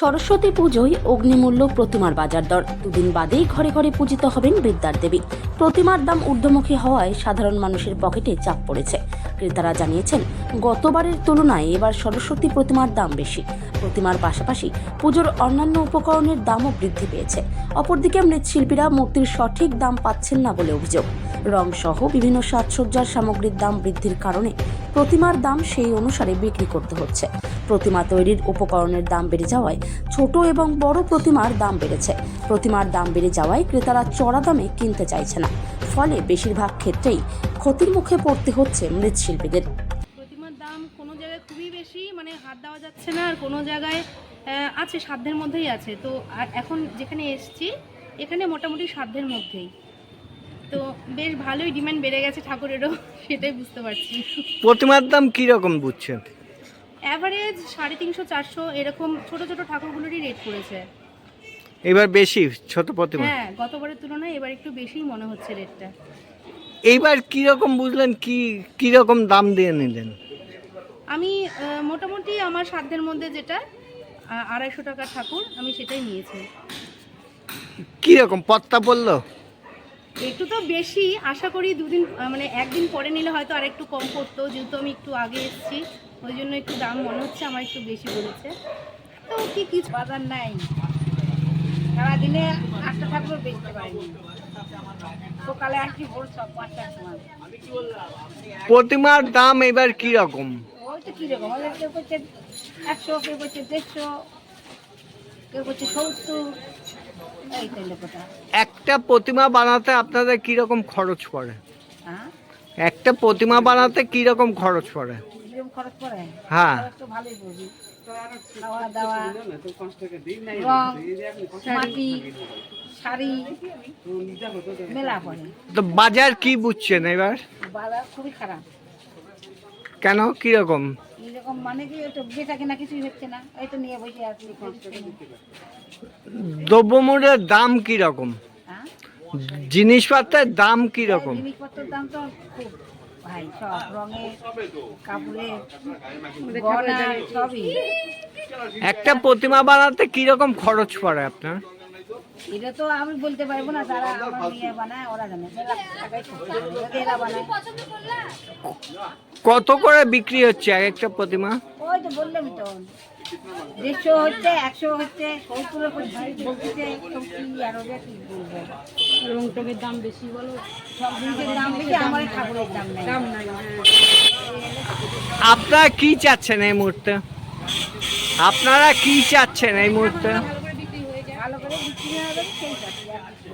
সরস্বতী পুজোয় অগ্নিমূল্য প্রতিমার বাজার দর। দুদিন বাদেই ঘরে ঘরে পূজিত হবেন বিদ্যার দেবী। প্রতিমার দাম ঊর্ধ্বমুখী হওয়ায় সাধারণ মানুষের পকেটে চাপ পড়েছে। ক্রেতারা জানিয়েছেন, গতবারের তুলনায় এবার সরস্বতী প্রতিমার দাম বেশি। প্রতিমার পাশাপাশি পুজোর অন্যান্য উপকরণের দামও বৃদ্ধি পেয়েছে। অপরদিকে মৃৎশিল্পীরা মূর্তির সঠিক দাম পাচ্ছেন না বলে অভিযোগ। রং সহ বিভিন্ন সাজসজ্জার সামগ্রীর দাম বৃদ্ধির কারণে প্রতিমার দাম সেই অনুসারে বিক্রি করতে হচ্ছে। প্রতিমা তৈরির উপকরণের দাম বেড়ে যাওয়ায় ছোট এবং বড় প্রতিমার দাম বেড়েছে। প্রতিমার দাম বেড়ে যাওয়ায় ক্রেতারা চড়া দামে কিনতে চাইছে না। ফলে বেশিরভাগ ক্ষেত্রেই ক্ষতির মুখে পড়তে হচ্ছে মৃৎশিল্পীদের। প্রতিমার দাম কোনো জায়গায় খুবই বেশি মানে হাত দেওয়া যাচ্ছে না আর কোনো জায়গায় আছে সাধ্যের মধ্যেই আছে। তো এখন যেখানে এসছি এখানে মোটামুটি সাধ্যের মধ্যেই। তো বেশ ভালোই ডিমান্ড বেড়ে গেছে ঠাকুরেরও সেটাই বুঝতে পারছি। প্রতিমার দাম কীরকম বুঝছেন? অ্যাভারেজ সাড়ে তিনশো চারশো এরকম ছোট ছোট ঠাকুরগুলোরই রেট পড়েছে। এবার বেশি ছোট প্রতিমা? হ্যাঁ গতবারের তুলনায় এবার একটু বেশিই মনে হচ্ছে রেটটা এইবার কীরকম বুঝলেন কি কীরকম দাম দিয়ে নিলেন? আমি মোটামুটি আমার সাধ্যের মধ্যে যেটা আড়াইশো টাকা ঠাকুর আমি সেটাই নিয়েছি। কীরকম পত্তা পড়ল? একটু তো বেশি আশা করি দুদিন মানে একদিন পরে নিলে হয়তো আর একটু কম পড়তো যেহেতু আমি একটু আগে এসেছি ওই জন্য একটু দাম মনে হচ্ছে আমার একটু বেশি বলেছে তো কি কিছু বাজার নাই। সারাদিনে আটটা ঠাকুর বেচতে পারিনি। সকালে আসছি ভোর সব পাঁচটার সময়। প্রতিমার দাম এবার কীরকম ওই তো কীরকম ওদের কেউ করছে একশো কেউ করছে দেড়শো কেউ করছে সত্তর। একটা প্রতিমা বানাতে আপনাদের কীরকম খরচ পড়ে? একটা প্রতিমা বানাতে কীরকম খরচ পড়ে? কীরকম খরচ পড়ে হ্যাঁ। তো বাজার কি বুঝছেন এবার? বাজার খুবই খারাপ। কেন? কীরকম? মানে কি একটু বেচা কেনা কিছুই হচ্ছে না। এই তো নিয়ে বসে আছি। দ্রব্যমূল্যের দাম কীরকম? হ্যাঁ? জিনিসপত্রের দাম কীরকম? জিনিসপত্রের দাম তো খুব। ভাই সব রঙের কাপড়ের গয়না সবই। একটা প্রতিমা বানাতে কীরকম খরচ পড়ে আপনার? এটা তো আমি বলতে পারব না যারা আমার মেয়ে বানায় ওরা জানে। মেলা টাকাই খরচা করে। যদি এরা বানায়। কত করে বিক্রি হচ্ছে এক একটা প্রতিমা? ওই তো বললাম তো। দেড়শো হচ্ছে একশো হচ্ছে সত্তরের বলতেছে কি আর কি বলব? রং দাম বেশি বলো? সব জিনিসের দাম বেশি আমার ঠাকুরের দাম নাই। দাম নাই আপনারা কি চাচ্ছেন এই মুহূর্তে? আপনারা কি চাচ্ছেন এই মুহূর্তে? করে বিক্রি হবে সেই চাকরি আর কি করব